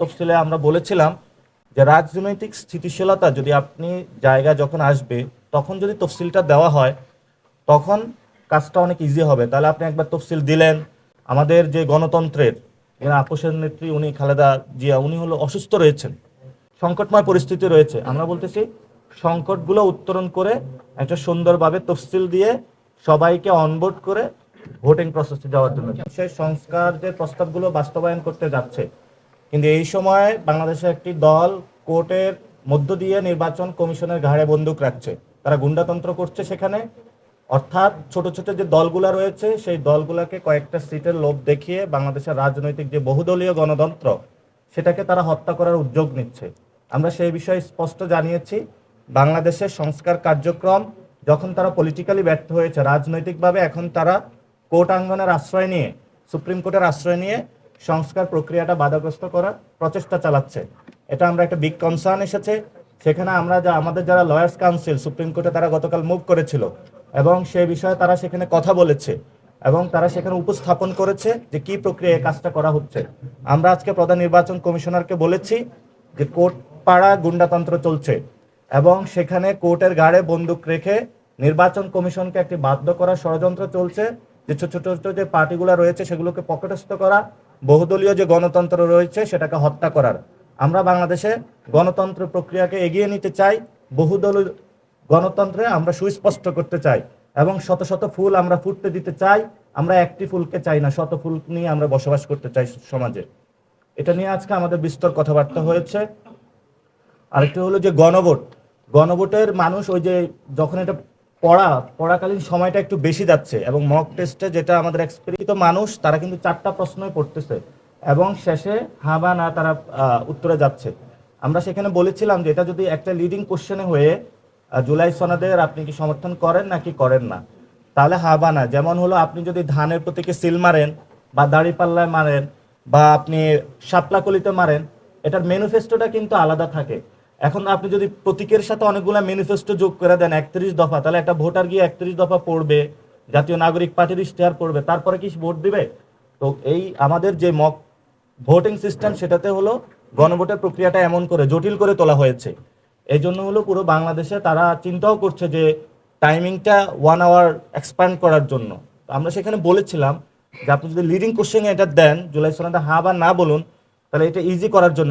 তফসিলে আমরা বলেছিলাম যে রাজনৈতিক স্থিতিশীলতা যদি আপনি জায়গা যখন আসবে, তখন যদি তফসিলটা দেওয়া হয়, তখন কাজটা অনেক ইজি হবে। তাহলে আপনি একবার তফসিল দিলেন। আমাদের যে গণতন্ত্রের আপোষের নেত্রী, উনি খালেদা জিয়া, উনি হলো অসুস্থ রয়েছেন। সংকটময় পরিস্থিতি রয়েছে। আমরা বলতেছি, সংকটগুলো উত্তরণ করে একটা সুন্দরভাবে তফসিল দিয়ে সবাইকে অনবোর্ড করে ভোটিং প্রসেসে যাওয়ার জন্য। সেই সংস্কার যে প্রস্তাবগুলো বাস্তবায়ন করতে যাচ্ছে কিন্তু এই সময় বাংলাদেশে একটি দল কোর্টের মধ্য দিয়ে নির্বাচন কমিশনের ঘাড়ে বন্দুক রাখছে। তারা গুন্ডাতন্ত্র করছে সেখানে। অর্থাৎ ছোট ছোট যে দলগুলা রয়েছে, সেই দলগুলাকে কয়েকটা সিটের লোভ দেখিয়ে বাংলাদেশের রাজনৈতিক যে বহুদলীয় গণতন্ত্র, সেটাকে তারা হত্যা করার উদ্যোগ নিচ্ছে। আমরা সেই বিষয়ে স্পষ্ট জানিয়েছি, বাংলাদেশের সংস্কার কার্যক্রম যখন তারা পলিটিক্যালি ব্যর্থ হয়েছে, রাজনৈতিকভাবে এখন তারা কোর্ট আঙ্গনের আশ্রয় নিয়ে, সুপ্রিম কোর্টের আশ্রয় নিয়ে সংস্কার প্রক্রিয়াটা বাধাগ্রস্ত করার প্রচেষ্টা চালাচ্ছে। এটা আমরা একটা বিগ কনসার্ন এসেছে। সেখানে আমরা যা, আমাদের যারা লয়ার্স কাউন্সিল সুপ্রিম কোর্টে তারা গতকাল মুভ করেছিল এবং সেই বিষয়ে তারা সেখানে কথা বলেছে এবং তারা সেখানে উপস্থাপন করেছে যে কি প্রক্রিয়ায় কাজটা করা হচ্ছে। আমরা আজকে প্রধান নির্বাচন কমিশনারকে বলেছি যে কোর্ট পাড়া গুন্ডাতন্ত্র চলছে এবং সেখানে কোর্টের গাড়ে বন্দুক রেখে নির্বাচন কমিশনকে একটি বাধ্য করার ষড়যন্ত্র চলছে যে ছোট ছোট ছোট যে পার্টিগুলো রয়েছে সেগুলোকে পকেটস্থ করা বহুদলীয় যে গণতন্ত্র রয়েছে সেটাকে হত্যা করার। আমরা বাংলাদেশে গণতন্ত্র প্রক্রিয়াকে এগিয়ে নিতে চাই বহুদল গণতন্ত্রে আমরা সুস্পষ্ট করতে চাই এবং শত শত ফুল আমরা ফুটতে দিতে চাই, আমরা একটি ফুলকে চাই না, শত ফুল নিয়ে আমরা বসবাস করতে চাই সমাজে। এটা নিয়ে আজকে আমাদের বিস্তর কথাবার্তা হয়েছে। আরেকটি হলো যে গণভোট। গণভোটের মানুষ ওই যে যখন এটা পড়া, পড়াকালীন সময়টা একটু বেশি যাচ্ছে এবং মক টেস্টে যেটা আমাদের এক্সপেরিত মানুষ, তারা কিন্তু চারটা প্রশ্নই পড়তেছে এবং শেষে হা বা না তারা উত্তরে যাচ্ছে। আমরা সেখানে বলেছিলাম যে এটা যদি একটা লিডিং কোশ্চেনে হয়ে জুলাই সনাদের আপনি কি সমর্থন করেন নাকি করেন না? তাহলে হা বা না, যেমন হলো আপনি যদি ধানের প্রতীকে সিল মারেন বা দাড়ি পাল্লায় মারেন বা আপনি শাপলাকলিতে মারেন, এটার ম্যানিফেস্টোটা কিন্তু আলাদা থাকে। এখন আপনি যদি প্রতীকের সাথে অনেকগুলো ম্যানিফেস্টো যোগ করে দেন, একত্রিশ দফা, তাহলে একটা ভোটার গিয়ে একত্রিশ দফা পড়বে, জাতীয় নাগরিক পার্টির ইশতেহার পড়বে, তারপরে কি ভোট দিবে? তো এই আমাদের যে মক ভোটিং সিস্টেম সেটাতে হলো গণভোটের প্রক্রিয়াটা এমন করে, জটিল করে তোলা হয়েছে। এই জন্য হলো পুরো বাংলাদেশে তারা চিন্তাও করছে যে টাইমিংটা ওয়ান আওয়ার এক্সপ্যান্ড করার জন্য। আমরা সেখানে বলেছিলাম যে আপনি যদি লিডিং কোশ্চেন এটা দেন, জুলাই সনাতে হা বা না বলুন, তাহলে এটা ইজি করার জন্য।